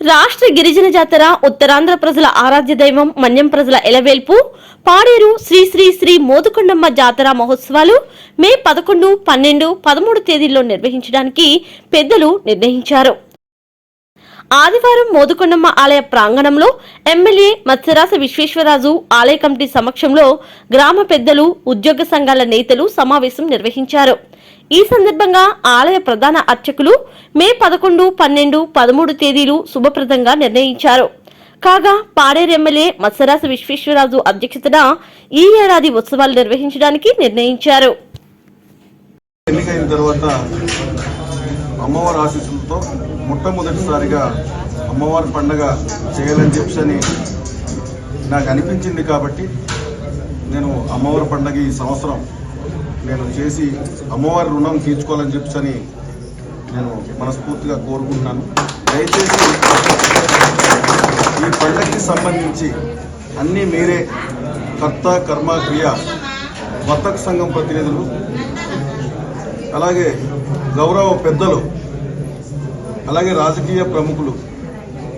రాష్ట్ర గిరిజన జాతర ఉత్తరాంధ్ర ప్రజల ఆరాధ్య దైవం మన్యం ప్రజల ఎలవేల్పు పాడేరు శ్రీ శ్రీ శ్రీ మోదుకొండమ్మ జాతర మహోత్సవాలు మే పదకొండు పన్నెండు పదమూడు తేదీల్లో నిర్వహించడానికి పెద్దలు నిర్ణయించారు. ఆదివారం మోదుకొండమ్మ ఆలయ ప్రాంగణంలో ఎమ్మెల్యే మత్స్యరాస విశ్వేశ్వరరాజు ఆలయ కమిటీ సమక్షంలో గ్రామ పెద్దలు ఉద్యోగ సంఘాల నేతలు సమావేశం నిర్వహించారు. ఈ సందర్భంగా ఆలయ ప్రధాన అర్చకులు మే పదకొండు పన్నెండు పదమూడు తేదీలు శుభప్రదంగా నిర్ణయించారు. కాగా పాడేరు ఎమ్మెల్యే మత్స్యరాస విశ్వేశ్వరరాజు అధ్యక్షతన ఈ ఏడాది ఉత్సవాలు నిర్వహించడానికి నిర్ణయించారు. ఎన్నికైన తర్వాత అమ్మవారి ఆశీస్సులతో మొట్టమొదటిసారిగా అమ్మవారి పండగ చేయాలని చెప్పని నాకు అనిపించింది కాబట్టి నేను అమ్మవారి పండగ ఈ సంవత్సరం నేను చేసి అమ్మవారి రుణం తీర్చుకోవాలని చెప్పని నేను మనస్ఫూర్తిగా కోరుకుంటున్నాను. దయచేసి ఈ పండగకి సంబంధించి అన్నీ మీరే కర్త కర్మ క్రియ వర్తక సంఘం ప్రతినిధులు అలాగే గౌరవ పెద్దలు అలాగే రాజకీయ ప్రముఖులు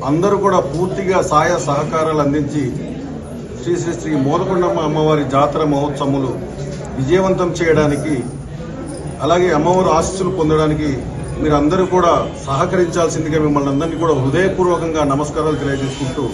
అందరూ కూడా పూర్తిగా సాయ సహకారాలు అందించి శ్రీ శ్రీ శ్రీ మోదకొండమ్మ అమ్మవారి జాతర మహోత్సవములు విజయవంతం చేయడానికి అలాగే అమ్మవారి ఆశీస్సులు పొందడానికి మీరు అందరూ కూడా సహకరించాల్సిందిగా మిమ్మల్ని అందరినీ కూడా హృదయపూర్వకంగా నమస్కారాలు తెలియజేసుకుంటూ